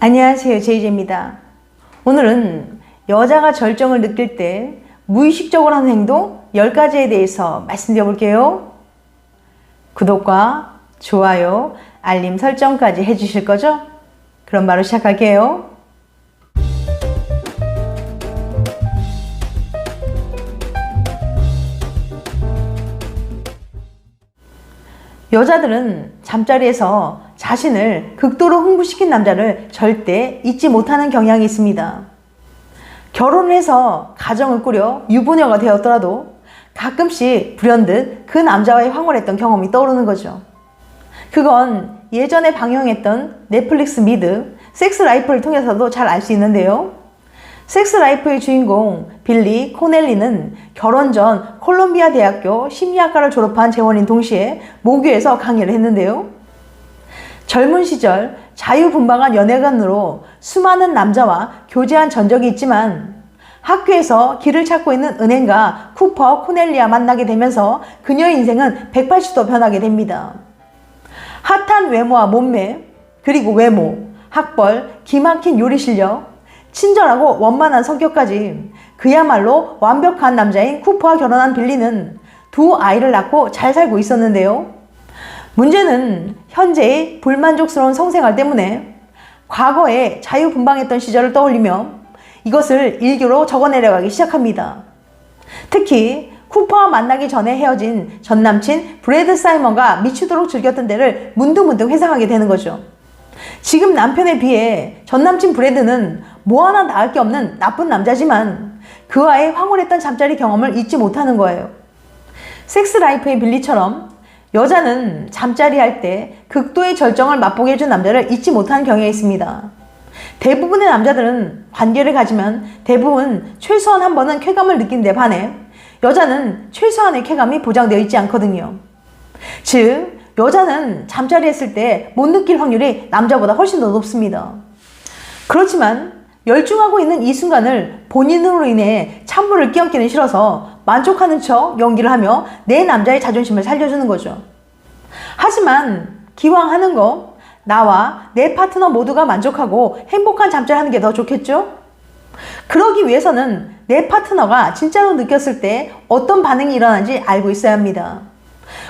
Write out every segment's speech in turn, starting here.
안녕하세요. 제이제입니다. 오늘은 여자가 절정을 느낄 때 무의식적으로 하는 행동 10가지에 대해서 말씀드려 볼게요. 구독과 좋아요, 알림 설정까지 해주실 거죠? 그럼 바로 시작할게요. 여자들은 잠자리에서 자신을 극도로 흥분시킨 남자를 절대 잊지 못하는 경향이 있습니다. 결혼을 해서 가정을 꾸려 유부녀가 되었더라도 가끔씩 불현듯 그 남자와의 황홀했던 경험이 떠오르는 거죠. 그건 예전에 방영했던 넷플릭스 미드 섹스 라이프를 통해서도 잘 알 수 있는데요. 섹스 라이프의 주인공 빌리 코넬리는 결혼 전 콜롬비아 대학교 심리학과를 졸업한 재원인 동시에 모교에서 강의를 했는데요. 젊은 시절 자유분방한 연애관으로 수많은 남자와 교제한 전적이 있지만 학교에서 길을 찾고 있는 은행가 쿠퍼 코넬리와 만나게 되면서 그녀의 인생은 180도 변하게 됩니다. 핫한 외모와 몸매, 그리고 외모, 학벌, 기막힌 요리 실력, 친절하고 원만한 성격까지 그야말로 완벽한 남자인 쿠퍼와 결혼한 빌리는 두 아이를 낳고 잘 살고 있었는데요. 문제는 현재의 불만족스러운 성생활 때문에 과거에 자유분방했던 시절을 떠올리며 이것을 일기로 적어내려가기 시작합니다. 특히 쿠퍼와 만나기 전에 헤어진 전 남친 브래드 사이먼과 미치도록 즐겼던 때를 문득문득 회상하게 되는 거죠. 지금 남편에 비해 전 남친 브래드는 뭐 하나 나을 게 없는 나쁜 남자지만 그와의 황홀했던 잠자리 경험을 잊지 못하는 거예요. 섹스 라이프의 빌리처럼 여자는 잠자리 할 때 극도의 절정을 맛보게 해준 남자를 잊지 못하는 경향이 있습니다. 대부분의 남자들은 관계를 가지면 대부분 최소한 한 번은 쾌감을 느낀 데 반해 여자는 최소한의 쾌감이 보장되어 있지 않거든요. 즉, 여자는 잠자리 했을 때 못 느낄 확률이 남자보다 훨씬 더 높습니다. 그렇지만 열중하고 있는 이 순간을 본인으로 인해 찬물을 끼얹기는 싫어서 만족하는 척 연기를 하며 내 남자의 자존심을 살려주는 거죠. 하지만 기왕 하는 거 나와 내 파트너 모두가 만족하고 행복한 잠자리 하는 게 더 좋겠죠? 그러기 위해서는 내 파트너가 진짜로 느꼈을 때 어떤 반응이 일어나는지 알고 있어야 합니다.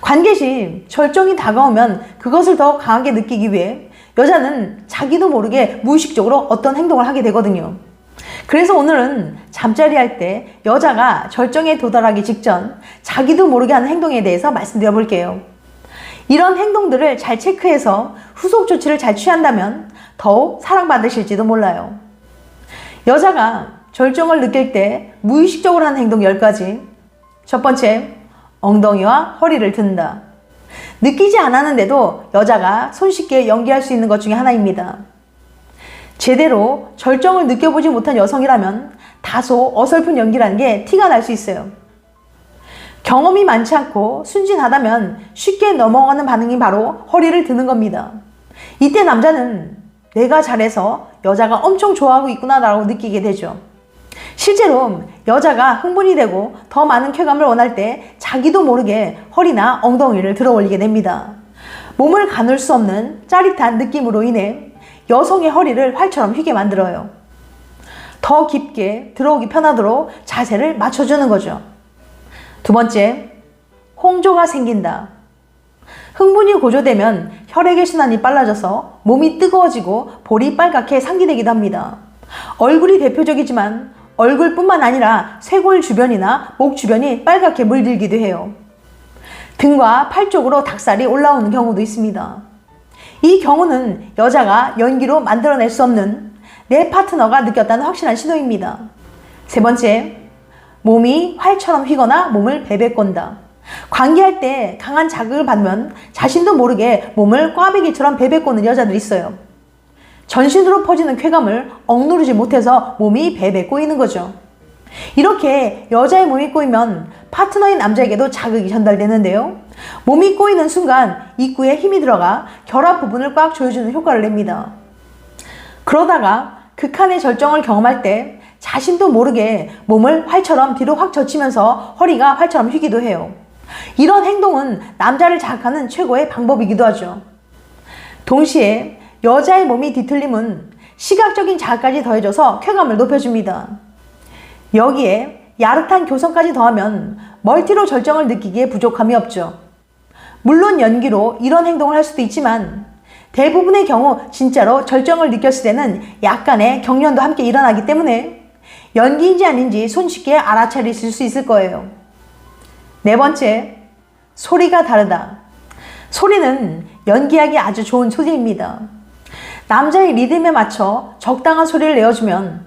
관계 시 절정이 다가오면 그것을 더 강하게 느끼기 위해 여자는 자기도 모르게 무의식적으로 어떤 행동을 하게 되거든요. 그래서 오늘은 잠자리 할 때 여자가 절정에 도달하기 직전 자기도 모르게 하는 행동에 대해서 말씀드려 볼게요. 이런 행동들을 잘 체크해서 후속 조치를 잘 취한다면 더욱 사랑받으실지도 몰라요. 여자가 절정을 느낄 때 무의식적으로 하는 행동 10가지. 첫 번째, 엉덩이와 허리를 든다. 느끼지 않았는데도 여자가 손쉽게 연기할 수 있는 것 중에 하나입니다. 제대로 절정을 느껴보지 못한 여성이라면 다소 어설픈 연기라는 게 티가 날 수 있어요. 경험이 많지 않고 순진하다면 쉽게 넘어가는 반응이 바로 허리를 드는 겁니다. 이때 남자는 내가 잘해서 여자가 엄청 좋아하고 있구나 라고 느끼게 되죠. 실제로 여자가 흥분이 되고 더 많은 쾌감을 원할 때 자기도 모르게 허리나 엉덩이를 들어 올리게 됩니다. 몸을 가눌 수 없는 짜릿한 느낌으로 인해 여성의 허리를 활처럼 휘게 만들어요. 더 깊게 들어오기 편하도록 자세를 맞춰주는 거죠. 두 번째, 홍조가 생긴다. 흥분이 고조되면 혈액의 순환이 빨라져서 몸이 뜨거워지고 볼이 빨갛게 상기되기도 합니다. 얼굴이 대표적이지만 얼굴뿐만 아니라 쇄골 주변이나 목 주변이 빨갛게 물들기도 해요. 등과 팔 쪽으로 닭살이 올라오는 경우도 있습니다. 이 경우는 여자가 연기로 만들어낼 수 없는 내 파트너가 느꼈다는 확실한 신호입니다. 세 번째, 몸이 활처럼 휘거나 몸을 베베 꼰다. 관계할 때 강한 자극을 받으면 자신도 모르게 몸을 꽈배기처럼 베베 꼬는 여자들이 있어요. 전신으로 퍼지는 쾌감을 억누르지 못해서 몸이 베베 꼬이는 거죠. 이렇게 여자의 몸이 꼬이면 파트너인 남자에게도 자극이 전달되는데요. 몸이 꼬이는 순간 입구에 힘이 들어가 결합 부분을 꽉 조여주는 효과를 냅니다. 그러다가 극한의 절정을 경험할 때 자신도 모르게 몸을 활처럼 뒤로 확 젖히면서 허리가 활처럼 휘기도 해요. 이런 행동은 남자를 자극하는 최고의 방법이기도 하죠. 동시에 여자의 몸이 뒤틀림은 시각적인 자극까지 더해져서 쾌감을 높여줍니다. 여기에 야릇한 교성까지 더하면 멀티로 절정을 느끼기에 부족함이 없죠. 물론 연기로 이런 행동을 할 수도 있지만 대부분의 경우 진짜로 절정을 느꼈을 때는 약간의 경련도 함께 일어나기 때문에 연기인지 아닌지 손쉽게 알아차리실 수 있을 거예요. 네 번째, 소리가 다르다. 소리는 연기하기 아주 좋은 소재입니다. 남자의 리듬에 맞춰 적당한 소리를 내어주면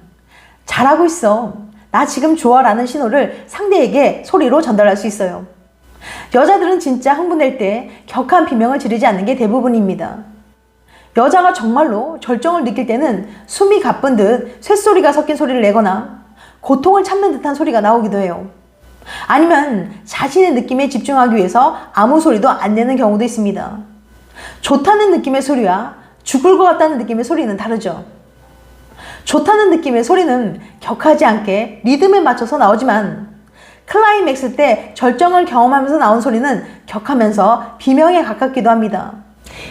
잘하고 있어. 나 지금 좋아 라는 신호를 상대에게 소리로 전달할 수 있어요. 여자들은 진짜 흥분될 때 격한 비명을 지르지 않는 게 대부분입니다. 여자가 정말로 절정을 느낄 때는 숨이 가쁜 듯 쇳소리가 섞인 소리를 내거나 고통을 참는 듯한 소리가 나오기도 해요. 아니면 자신의 느낌에 집중하기 위해서 아무 소리도 안 내는 경우도 있습니다. 좋다는 느낌의 소리와 죽을 것 같다는 느낌의 소리는 다르죠. 좋다는 느낌의 소리는 격하지 않게 리듬에 맞춰서 나오지만 클라이맥스 때 절정을 경험하면서 나온 소리는 격하면서 비명에 가깝기도 합니다.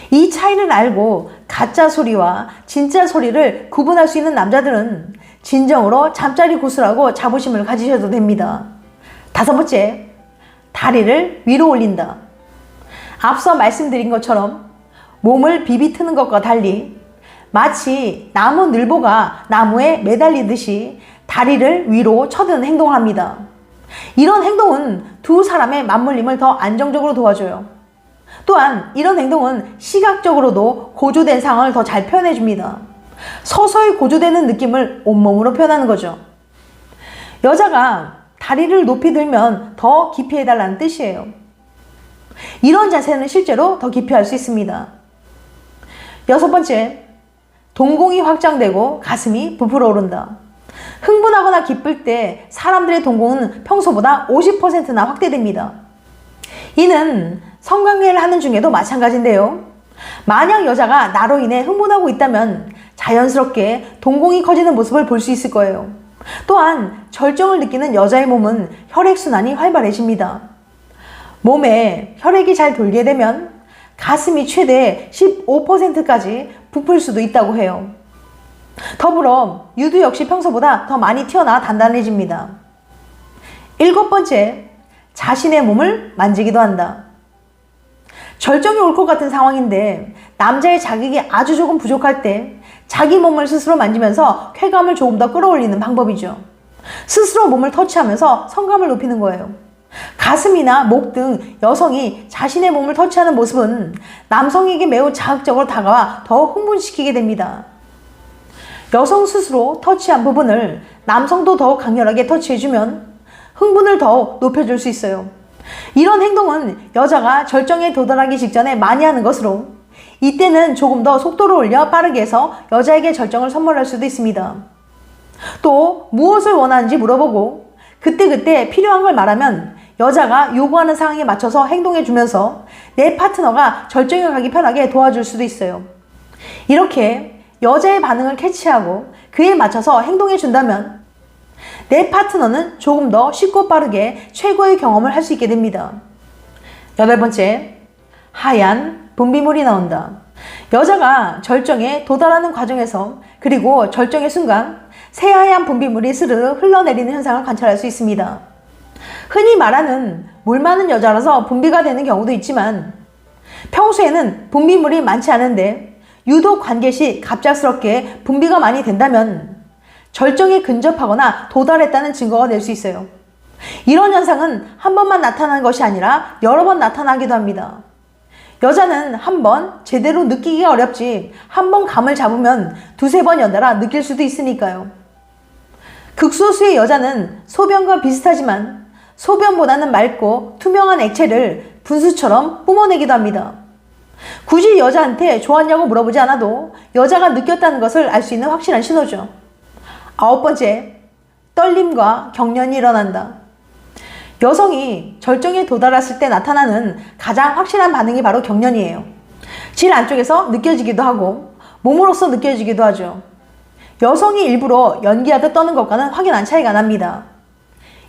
이 차이를 알고 가짜 소리와 진짜 소리를 구분할 수 있는 남자들은 진정으로 잠자리 구슬하고 자부심을 가지셔도 됩니다. 다섯 번째, 다리를 위로 올린다. 앞서 말씀드린 것처럼 몸을 비비트는 것과 달리 마치 나무 늘보가 나무에 매달리듯이 다리를 위로 쳐드는 행동을 합니다. 이런 행동은 두 사람의 맞물림을 더 안정적으로 도와줘요. 또한 이런 행동은 시각적으로도 고조된 상황을 더 잘 표현해 줍니다. 서서히 고조되는 느낌을 온몸으로 표현하는 거죠. 여자가 다리를 높이 들면 더 깊이 해달라는 뜻이에요. 이런 자세는 실제로 더 깊이 할 수 있습니다. 여섯 번째, 동공이 확장되고 가슴이 부풀어 오른다. 흥분하거나 기쁠 때 사람들의 동공은 평소보다 50%나 확대됩니다. 이는 성관계를 하는 중에도 마찬가지인데요. 만약 여자가 나로 인해 흥분하고 있다면 자연스럽게 동공이 커지는 모습을 볼 수 있을 거예요. 또한 절정을 느끼는 여자의 몸은 혈액순환이 활발해집니다. 몸에 혈액이 잘 돌게 되면 가슴이 최대 15%까지 부풀 수도 있다고 해요. 더불어 유두 역시 평소보다 더 많이 튀어나와 단단해집니다. 일곱 번째, 자신의 몸을 만지기도 한다. 절정이 올 것 같은 상황인데 남자의 자극이 아주 조금 부족할 때 자기 몸을 스스로 만지면서 쾌감을 조금 더 끌어올리는 방법이죠. 스스로 몸을 터치하면서 성감을 높이는 거예요. 가슴이나 목 등 여성이 자신의 몸을 터치하는 모습은 남성에게 매우 자극적으로 다가와 더 흥분시키게 됩니다. 여성 스스로 터치한 부분을 남성도 더욱 강렬하게 터치해주면 흥분을 더욱 높여줄 수 있어요. 이런 행동은 여자가 절정에 도달하기 직전에 많이 하는 것으로 이때는 조금 더 속도를 올려 빠르게 해서 여자에게 절정을 선물할 수도 있습니다. 또 무엇을 원하는지 물어보고 그때그때 필요한 걸 말하면 여자가 요구하는 상황에 맞춰서 행동해 주면서 내 파트너가 절정에 가기 편하게 도와줄 수도 있어요. 이렇게 여자의 반응을 캐치하고 그에 맞춰서 행동해 준다면 내 파트너는 조금 더 쉽고 빠르게 최고의 경험을 할 수 있게 됩니다. 여덟 번째, 하얀 분비물이 나온다. 여자가 절정에 도달하는 과정에서 그리고 절정의 순간 새하얀 분비물이 스르르 흘러내리는 현상을 관찰할 수 있습니다. 흔히 말하는 물 많은 여자라서 분비가 되는 경우도 있지만 평소에는 분비물이 많지 않은데 유독 관계 시 갑작스럽게 분비가 많이 된다면 절정에 근접하거나 도달했다는 증거가 될 수 있어요. 이런 현상은 한 번만 나타나는 것이 아니라 여러 번 나타나기도 합니다. 여자는 한 번 제대로 느끼기가 어렵지 한 번 감을 잡으면 두세 번 연달아 느낄 수도 있으니까요. 극소수의 여자는 소변과 비슷하지만 소변보다는 맑고 투명한 액체를 분수처럼 뿜어내기도 합니다. 굳이 여자한테 좋았냐고 물어보지 않아도 여자가 느꼈다는 것을 알 수 있는 확실한 신호죠. 아홉 번째, 떨림과 경련이 일어난다. 여성이 절정에 도달했을 때 나타나는 가장 확실한 반응이 바로 경련이에요. 질 안쪽에서 느껴지기도 하고 몸으로서 느껴지기도 하죠. 여성이 일부러 연기하듯 떠는 것과는 확연한 차이가 납니다.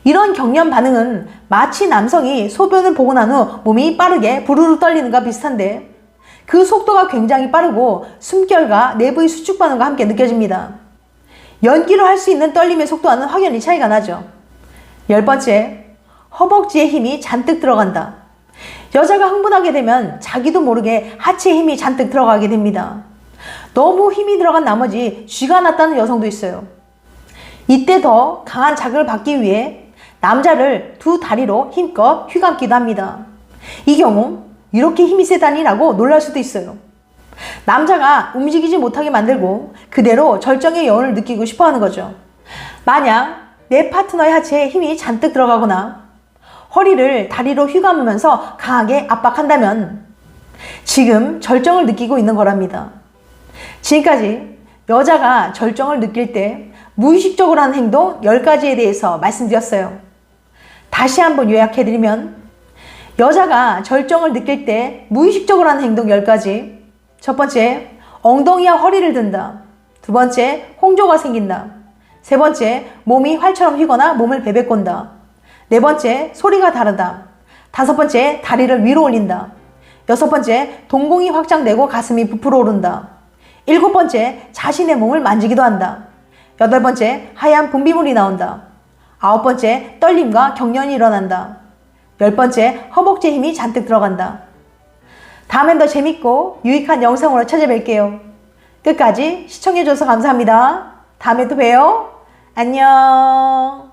이런 경련 반응은 마치 남성이 소변을 보고 난 후 몸이 빠르게 부르르 떨리는가 비슷한데 그 속도가 굉장히 빠르고 숨결과 내부의 수축 반응과 함께 느껴집니다. 연기로 할 수 있는 떨림의 속도와는 확연히 차이가 나죠. 열 번째, 허벅지에 힘이 잔뜩 들어간다. 여자가 흥분하게 되면 자기도 모르게 하체에 힘이 잔뜩 들어가게 됩니다. 너무 힘이 들어간 나머지 쥐가 났다는 여성도 있어요. 이때 더 강한 자극을 받기 위해 남자를 두 다리로 힘껏 휘감기도 합니다. 이 경우 이렇게 힘이 세다니라고 놀랄 수도 있어요. 남자가 움직이지 못하게 만들고 그대로 절정의 여운을 느끼고 싶어 하는 거죠. 만약 내 파트너의 하체에 힘이 잔뜩 들어가거나 허리를 다리로 휘감으면서 강하게 압박한다면 지금 절정을 느끼고 있는 거랍니다. 지금까지 여자가 절정을 느낄 때 무의식적으로 하는 행동 10가지에 대해서 말씀드렸어요. 다시 한번 요약해드리면 여자가 절정을 느낄 때 무의식적으로 하는 행동 10가지 첫 번째, 엉덩이와 허리를 든다. 두 번째, 홍조가 생긴다. 세 번째, 몸이 활처럼 휘거나 몸을 베베꼰다. 네 번째, 소리가 다르다. 다섯 번째, 다리를 위로 올린다. 여섯 번째, 동공이 확장되고 가슴이 부풀어 오른다. 일곱 번째, 자신의 몸을 만지기도 한다. 여덟 번째, 하얀 분비물이 나온다. 아홉 번째, 떨림과 경련이 일어난다. 열 번째, 허벅지에 힘이 잔뜩 들어간다. 다음엔 더 재밌고 유익한 영상으로 찾아뵐게요. 끝까지 시청해줘서 감사합니다. 다음에 또 봬요. 안녕.